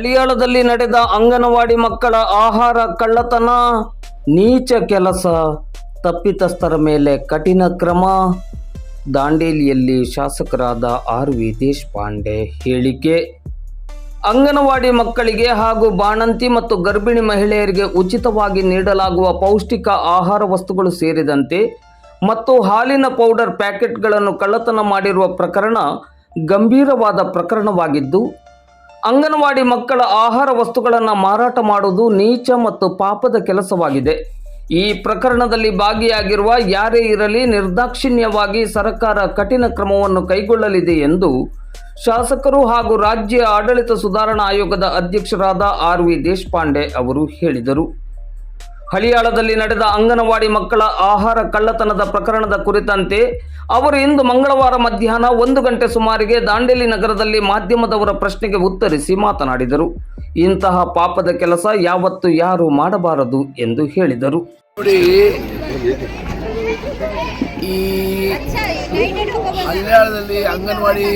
ಹಳಿಯಾಳದಲ್ಲಿ ನಡೆದ ಅಂಗನವಾಡಿ ಮಕ್ಕಳ ಆಹಾರ ಕಳ್ಳತನ, ನೀಚ ಕೆಲಸ, ತಪ್ಪಿತಸ್ಥರ ಮೇಲೆ ಕಠಿಣ ಕ್ರಮ. ದಾಂಡೇಲಿಯಲ್ಲಿ ಶಾಸಕರಾದ ಆರ್ ವಿ ದೇಶಪಾಂಡೆ ಹೇಳಿಕೆ, ಅಂಗನವಾಡಿ ಮಕ್ಕಳಿಗೆ ಹಾಗೂ ಬಾಣಂತಿ ಮತ್ತು ಗರ್ಭಿಣಿ ಮಹಿಳೆಯರಿಗೆ ಉಚಿತವಾಗಿ ನೀಡಲಾಗುವ ಪೌಷ್ಟಿಕ ಆಹಾರ ವಸ್ತುಗಳು ಸೇರಿದಂತೆ ಮತ್ತು ಹಾಲಿನ ಪೌಡರ್ ಪ್ಯಾಕೆಟ್ಗಳನ್ನು ಕಳ್ಳತನ ಮಾಡಿರುವ ಪ್ರಕರಣ ಗಂಭೀರವಾದ ಪ್ರಕರಣವಾಗಿದ್ದು ಅಂಗನವಾಡಿ ಮಕ್ಕಳ ಆಹಾರ ವಸ್ತುಗಳನ್ನು ಮಾರಾಟ ಮಾಡುವುದು ನೀಚ ಮತ್ತು ಪಾಪದ ಕೆಲಸವಾಗಿದೆ. ಈ ಪ್ರಕರಣದಲ್ಲಿ ಭಾಗಿಯಾಗಿರುವ ಯಾರೇ ಇರಲಿ ನಿರ್ದಾಕ್ಷಿಣ್ಯವಾಗಿ ಸರ್ಕಾರ ಕಠಿಣ ಕ್ರಮವನ್ನು ಕೈಗೊಳ್ಳಲಿದೆ ಎಂದು ಶಾಸಕರು ಹಾಗೂ ರಾಜ್ಯ ಆಡಳಿತ ಸುಧಾರಣಾ ಆಯೋಗದ ಅಧ್ಯಕ್ಷರಾದ ಆರ್ ವಿ ದೇಶಪಾಂಡೆ ಅವರು ಹೇಳಿದರು. ಹಳಿಯಾಳದಲ್ಲಿ ನಡೆದ ಅಂಗನವಾಡಿ ಮಕ್ಕಳ ಆಹಾರ ಕಳ್ಳತನದ ಪ್ರಕರಣದ ಕುರಿತಂತೆ ಅವರು ಇಂದು ಮಂಗಳವಾರ ಮಧ್ಯಾಹ್ನ ಒಂದು ಗಂಟೆ ಸುಮಾರಿಗೆ ದಾಂಡೇಲಿ ನಗರದಲ್ಲಿ ಮಾಧ್ಯಮದವರ ಪ್ರಶ್ನೆಗೆ ಉತ್ತರಿಸಿ ಮಾತನಾಡಿದರು. ಇಂತಹ ಪಾಪದ ಕೆಲಸ ಯಾವತ್ತು ಯಾರು ಮಾಡಬಾರದು ಎಂದು ಹೇಳಿದರು. ಈ ಅಂಗನವಾಡಿ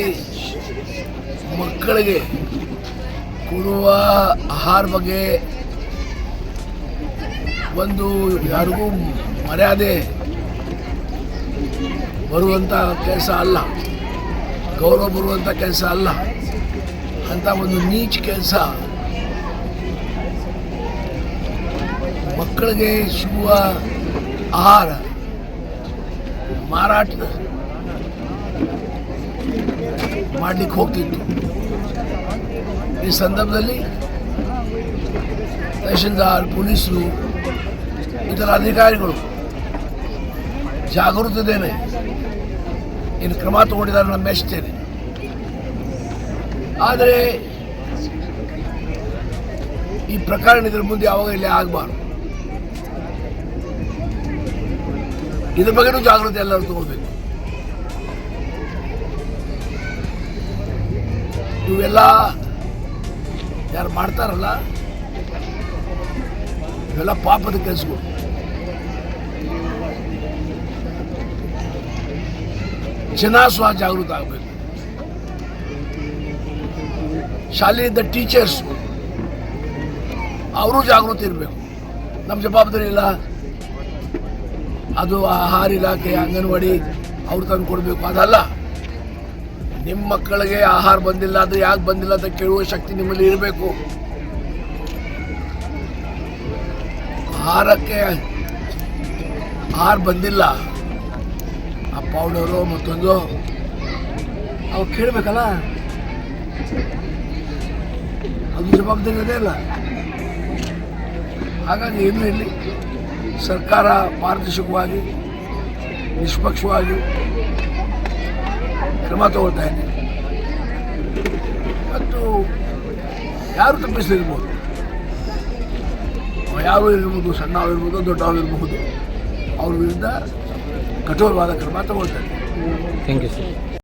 ಮಕ್ಕಳಿಗೆ ಕೊಡುವ ಆಹಾರ ಬಗ್ಗೆ ಒಂದು ಯಾರಿಗೂ ಮರ್ಯಾದೆ ಬರುವಂಥ ಕೆಲಸ ಅಲ್ಲ. ಗೌರವ ಬರುವಂಥ ಕೆಲಸ ಅಲ್ಲ. ಅಂತ ಒಂದು ನೀಚ ಕೆಲಸ. ಮಕ್ಕಳಿಗೆ ಸಿಗುವ ಆಹಾರ, ಮಾರಾಟ ಮಾಡಲಿಕ್ಕೆ ಹೋಗ್ತಿತ್ತು. ಈ ಸಂದರ್ಭದಲ್ಲಿ ತಹಶೀಲ್ದಾರ್, ಪೊಲೀಸರು, ಇತರ ಅಧಿಕಾರಿಗಳು ಜಾಗೃತದೇನೆ ಏನು ಕ್ರಮ ತಗೊಂಡಿದ್ದಾರೆ ನಾನು ಮೆಚ್ಚುತ್ತೇನೆ ಆದರೆ ಈ ಪ್ರಕರಣ ಇದ್ರ ಮುಂದೆ ಯಾವಾಗ ಇಲ್ಲಿ ಆಗಬಾರ್ದು? ಇದ್ರ ಬಗ್ಗೆನೂ ಜಾಗೃತಿ ಎಲ್ಲರೂ ತಗೋಬೇಕು. ಇವೆಲ್ಲ ಯಾರು ಮಾಡ್ತಾರಲ್ಲ, ಇವೆಲ್ಲ ಪಾಪದ ಕೆಲಸಗಳು. ಜನ ಸ್ವ ಜಾಗೃತ ಆಗಬೇಕು. ಶಾಲೆಯಿಂದ ಟೀಚರ್ಸ್ ಅವರು ಜಾಗೃತಿ ಇರಬೇಕು. ನಮ್ಮ ಜವಾಬ್ದಾರಿ ಇಲ್ಲ. ಅದು ಆಹಾರ ಇಲಾಖೆ, ಅಂಗನವಾಡಿ ಅವ್ರು ತಂದು ಕೊಡಬೇಕು. ಅದಲ್ಲ ನಿಮ್ಮ ಮಕ್ಕಳಿಗೆ ಆಹಾರ ಬಂದಿಲ್ಲ ಅದು ಯಾಕೆ ಬಂದಿಲ್ಲ ಅಂತ ಕೇಳುವ ಶಕ್ತಿ ನಿಮ್ಮಲ್ಲಿ ಇರಬೇಕು. ಆಹಾರಕ್ಕೆ ಆಹಾರ ಬಂದಿಲ್ಲ. ಆ ಪೌಡರು ಮತ್ತೊಂದು. ಅವು ಕೇಳಬೇಕಲ್ಲ? ಅದು ಜವಾಬ್ದಾರಿ ಅದೇ ಅಲ್ಲ. ಹಾಗಾಗಿ ಏನೂ ಇರಲಿ ಸರ್ಕಾರ ಪಾರದರ್ಶಕವಾಗಿ, ನಿಷ್ಪಕ್ಷವಾಗಿ ಕ್ರಮ ತಗೊಳ್ತಾ ಇದೆ. ಮತ್ತು ಯಾರು ತಪ್ಪಿಸಲಿರ್ಬೋದು? ಯಾರು ಇರ್ಬೋದು ಸಣ್ಣವಿರ್ಬೋದು ದೊಡ್ಡವಿರ್ಬಹುದು ಅವ್ರ ವಿರುದ್ಧ ಕಠೋರವಾದ ಕ್ರಮ ತಗೊಳ್ತಾರೆ ಥ್ಯಾಂಕ್ ಯು ಸರ್